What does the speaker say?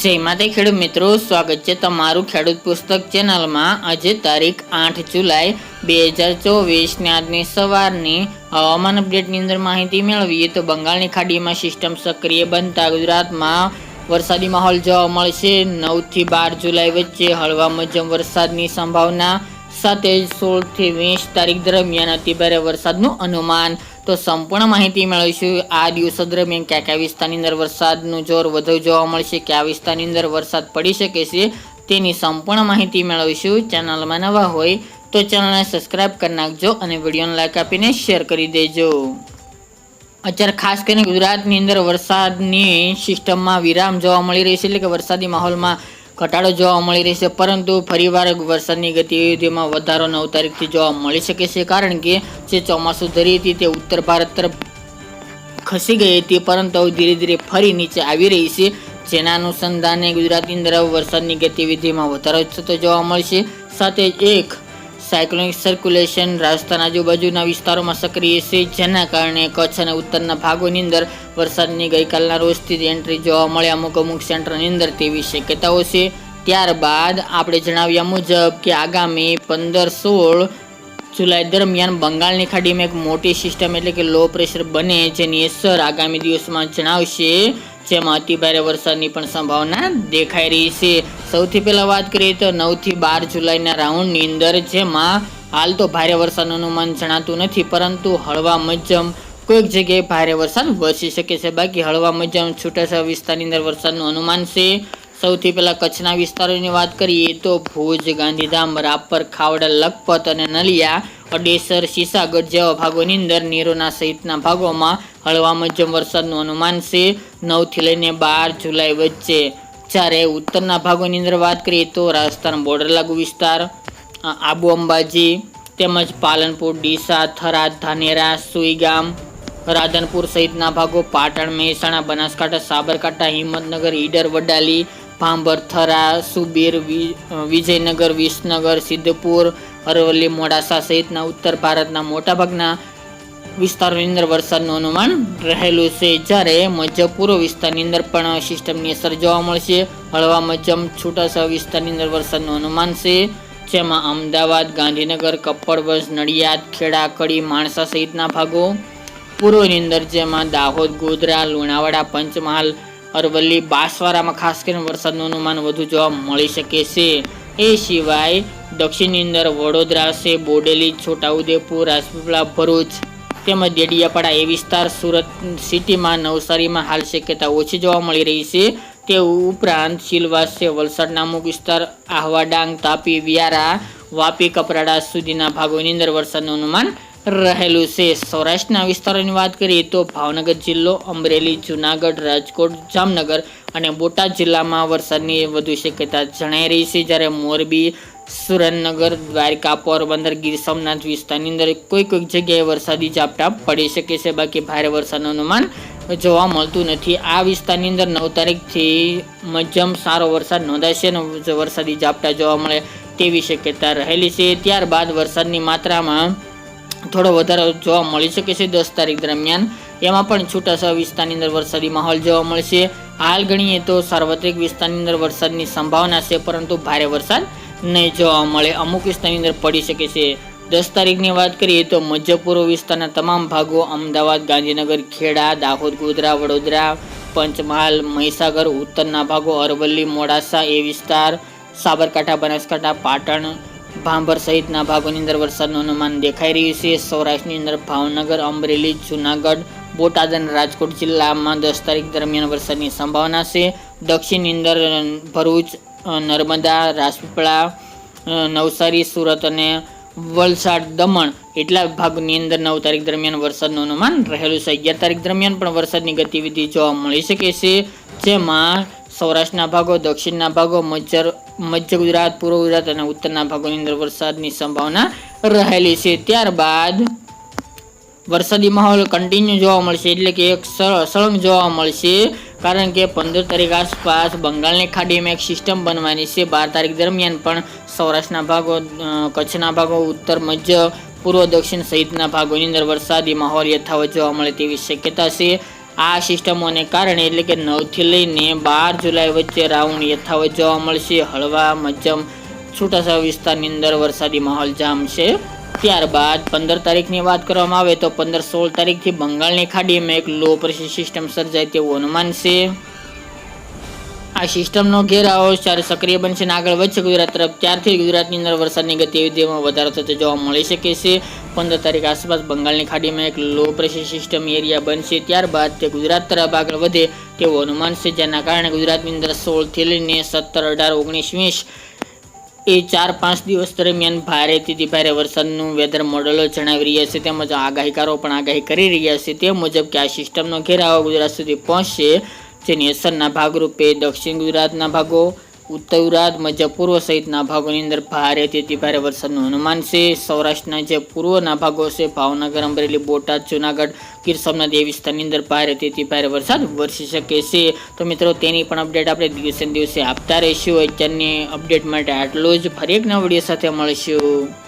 જય માતા ખેડૂત મિત્રો, સ્વાગત છે તમારું ખેડૂત પુસ્તક ચેનલમાં. આજે તારીખ આઠ જુલાઈ બે હજાર ચોવીસની આજની સવારની હવામાન અપડેટની અંદર માહિતી મેળવીએ તો બંગાળની ખાડીમાં સિસ્ટમ સક્રિય બનતા ગુજરાતમાં વરસાદી માહોલ જોવા મળશે. નવથી બાર જુલાઈ વચ્ચે હળવા મધ્યમ વરસાદની સંભાવના સાથે સોળથી વીસ તારીખ દરમિયાન અતિભારે વરસાદનું અનુમાન તો સંપૂર્ણ માહિતી મેળવીશું. આ દિવસો દરમિયાન કયા કયા વિસ્તારની અંદર વરસાદનું જોર વધુ જોવા મળશે, કયા વિસ્તારની અંદર વરસાદ પડી શકે છે, તેની સંપૂર્ણ માહિતી મેળવીશું. ચેનલમાં નવા હોય તો ચેનલને સબસ્ક્રાઇબ કરી નાખજો અને વિડીયોને લાઈક આપીને શેર કરી દેજો. અત્યારે ખાસ કરીને ગુજરાતની અંદર વરસાદની સિસ્ટમમાં વિરામ જોવા મળી રહી છે, એટલે કે વરસાદી માહોલમાં ઘટાડો જોવા મળી રહેશે, પરંતુ ફરીવાર વરસાદની ગતિવિધિમાં વધારો નવ તારીખથી જોવા મળી શકે છે, કારણ કે જે ચોમાસું ધરી હતી તે ઉત્તર ભારત તરફ ખસી ગઈ હતી, પરંતુ ધીરે ધીરે ફરી નીચે આવી રહી છે. જેના અનુસંધાને ગુજરાતની અંદર વરસાદની ગતિવિધિમાં વધારો થતો જોવા મળશે. સાથે એક સાયક્લોનિક સર્ક્યુલેશન રાજસ્થાન આજુબાજુના વિસ્તારોમાં સક્રિય છે, જેના કારણે કચ્છ અને ઉત્તરના ભાગોની અંદર વરસાદની ગઈકાલના રોજથી એન્ટ્રી જોવા મળે અમુક અમુક સેન્ટરની અંદર તેવી શક્યતાઓ છે. ત્યારબાદ આપણે જણાવ્યા મુજબ કે આગામી પંદર સોળ જુલાઈ દરમિયાન બંગાળની ખાડીમાં એક મોટી સિસ્ટમ એટલે કે લો પ્રેશર બને જેની અસર આગામી દિવસમાં જણાવશે. જેમાં અતિભારે વરસાદની પણ સંભાવના દેખાઈ રહી છે. સૌથી પહેલાં વાત કરીએ તો નવથી બાર જુલાઈના રાઉન્ડની અંદર જેમાં હાલ તો ભારે વરસાદનું અનુમાન જણાતું નથી, પરંતુ હળવા મધ્યમ કોઈક જગ્યાએ ભારે વરસાદ વરસી શકે છે. બાકી હળવા મધ્યમ છૂટાછવાયા વિસ્તારની અંદર વરસાદનું અનુમાન છે. સૌથી પહેલાં કચ્છના વિસ્તારોની વાત કરીએ તો ભુજ, ગાંધીધામ, રાપર, ખાવડા, લખપત અને નલિયા, અડેસર, સીસાગઢ જેવા ભાગોની અંદર નીરોના સહિતના ભાગોમાં હળવા મધ્યમ વરસાદનું અનુમાન છે. નવથી લઈને બાર જુલાઈ વચ્ચે જ્યારે ઉત્તરના ભાગોની અંદર વાત કરીએ તો રાજસ્થાન બોર્ડર લાગુ વિસ્તાર આબુ અંબાજી, તેમજ પાલનપુર, ડીસા, થરાદ, ધાનેરા સુઈગામ રાધનપુર સહિતના ભાગો પાટણ, મહેસાણા, બનાસકાંઠા, સાબરકાંઠા, હિંમતનગર, ઈડર, વડાલી, ભાંભર, થરા, સુબીર વિજયનગર, વિસનગર, સિદ્ધપુર, અરવલ્લી, મોડાસા સહિતના ઉત્તર ભારતના મોટાભાગના વિસ્તારોની અંદર વરસાદનું અનુમાન રહેલું છે. જ્યારે મધ્ય પૂર્વ વિસ્તારની અંદર પણ સિસ્ટમની અસર જોવા મળશે. હળવા મધ્યમ છૂટાછવાયા વિસ્તારની અંદર વરસાદનું અનુમાન છે. જેમાં અમદાવાદ, ગાંધીનગર કપ્પડવંશ નડિયાદ ખેડા કડી માણસા સહિતના ભાગો. પૂર્વની અંદર જેમાં દાહોદ, ગોધરા, લુણાવાડા, પંચમહાલ, અરવલ્લી, બાંસવાડામાં ખાસ કરીને વરસાદનું અનુમાન વધુ જોવા મળી શકે છે. એ સિવાય દક્ષિણની અંદર વડોદરા છે, બોડેલી, છોટાઉદેપુર, રાજપીપળા, ભરૂચ તેમજ ડેડિયાપાડા એ વિસ્તાર સુરત સિટીમાં નવસારીમાં હાલ શક્યતા ઓછી જોવા મળી રહી છે. તે ઉપરાંત સિલવાસ છે વલસાડના અમુક વિસ્તાર આહવા ડાંગ તાપી, વિયારા, વાપી, કપરાડા સુધીના ભાગોની અંદર વરસાદનું અનુમાન રહેલું છે. સૌરાષ્ટ્રના વિસ્તારોની વાત કરીએ તો ભાવનગર જિલ્લો, અમરેલી, જુનાગઢ, રાજકોટ, જામનગર અને બોટાદ જિલ્લામાં વરસાદની વધુ શક્યતા જણાઈ રહી છે. જ્યારે મોરબી સુરેન્દ્રનગર દ્વારકા પોરબંદર ગીર સોમનાથ વિસ્તારની અંદર કોઈ કોઈક જગ્યાએ વરસાદી ઝાપટા પડી શકે છે. બાકી ભારે વરસાદનું અનુમાન જોવા મળતું નથી. આ વિસ્તારની અંદર નવ તારીખથી મધ્યમ સારો વરસાદ નોંધાશે અને વરસાદી ઝાપટા જોવા મળે તેવી શક્યતા રહેલી છે. ત્યારબાદ વરસાદની માત્રામાં થોડો વધારો જોવા મળી શકે છે દસ તારીખ દરમિયાન. એમાં પણ છૂટાછવાયા વિસ્તારની અંદર વરસાદી માહોલ જોવા મળશે હાલ ગણીએ તો સાર્વત્રિક વિસ્તારની અંદર વરસાદની સંભાવના છે, પરંતુ ભારે વરસાદ નહીં જોવા મળે. અમુક વિસ્તારની અંદર પડી શકે છે. દસ તારીખની વાત કરીએ તો મધ્ય પૂર્વ વિસ્તારના તમામ ભાગો અમદાવાદ, ગાંધીનગર, ખેડા, દાહોદ, ગોધરા, વડોદરા, પંચમહાલ, મહીસાગર, ઉત્તરના ભાગો, અરવલ્લી, મોડાસા, એ વિસ્તાર, સાબરકાંઠા, બનાસકાંઠા, પાટણ, ભાંભર સહિતના ભાગોની અંદર વરસાદનું અનુમાન દેખાઈ રહ્યું છે. સૌરાષ્ટ્રની અંદર ભાવનગર, અમરેલી, જુનાગઢ, બોટાદ અને રાજકોટ જિલ્લામાં દસ તારીખ દરમિયાન વરસાદની સંભાવના છે. દક્ષિણની અંદર ભરૂચ નર્મદા, રાજપીપળા નવસારી, સુરત અને વલસાડ દમણ એટલા ભાગની અંદર નવ તારીખ દરમિયાન વરસાદનું અનુમાન રહેલું છે. અગિયાર તારીખ દરમિયાન પણ વરસાદની ગતિવિધિ જોવા મળી શકે છે, જેમાં સૌરાષ્ટ્રના ભાગો, દક્ષિણના ભાગો મધ્ય મધ્ય ગુજરાત, પૂર્વ ગુજરાત અને ઉત્તરના ભાગોની અંદર વરસાદની સંભાવના રહેલી છે. ત્યારબાદ વરસાદી માહોલ કન્ટિન્યુ જોવા મળશે, એટલે કે એક સળંગ જોવા મળશે. કારણ કે પંદર તારીખ આસપાસ બંગાળની ખાડીમાં એક સિસ્ટમ બનવાની છે. બાર તારીખ દરમિયાન પણ સૌરાષ્ટ્રના ભાગો કચ્છના ભાગો, ઉત્તર, મધ્ય, પૂર્વ, દક્ષિણ સહિતના ભાગોની અંદર વરસાદી માહોલ યથાવત જોવા મળે તેવી શક્યતા છે. આ સિસ્ટમોને કારણે એટલે કે નવથી લઈને બાર જુલાઈ વચ્ચે રાઉન્ડ યથાવત જોવા મળશે. હળવા, મધ્યમ, છૂટાછવાયા વિસ્તારની અંદર વરસાદી માહોલ જામશે ત્યારબાદ પંદર તારીખની વાત કરવામાં આવે તો પંદર સોળ તારીખથી બંગાળની ખાડીમાં એક લો પ્રેશર સિસ્ટમ સર્જાય તેવું અનુમાન છે. આ સિસ્ટમનો ઘેરાવો જ્યારે સક્રિય બનશે અને આગળ વધશે. ગુજરાત તરફ ત્યારથી ગુજરાતની અંદર વરસાદની ગતિવિધિમાં વધારો થતો જોવા મળી શકે છે. પંદર તારીખ આસપાસ બંગાળની ખાડીમાં એક લો પ્રેશર સિસ્ટમ એરિયા બનશે. ત્યારબાદ તે ગુજરાત તરફ આગળ વધે તેવું અનુમાન છે. જેના કારણે ગુજરાતની અંદર સોળથી લઈને સત્તર અઢાર ઓગણીસ વીસ એ ચાર પાંચ દિવસ દરમિયાન ભારેથી ભારે વરસાદનું વેધર મોડેલો જણાવી રહ્યા છે. તેમજ આગાહીકારો પણ આગાહી કરી રહ્યા છે. તે મુજબ કે આ સિસ્ટમનો ઘેરાવો ગુજરાત સુધી પહોંચશે. જેની અસરના ભાગરૂપે દક્ષિણ ગુજરાતના ભાગો ઉત્તર ગુજરાત મધ્ય પૂર્વ સહિતના ભાગોની અંદર ભારેથી ભારે વરસાદનું અનુમાન છે. સૌરાષ્ટ્રના જે પૂર્વના ભાગો છે, ભાવનગર, અમરેલી, બોટાદ, જુનાગઢ, ગીર સોમનાથ એ વિસ્તારની અંદર ભારેથી ભારે વરસાદ વરસી શકે છે. તો મિત્રો, તેની પણ અપડેટ આપણે દિવસે દિવસે આપતા રહીશું. અત્યારની અપડેટ માટે આટલું જ. ફરી એક નવા સાથે મળીશું.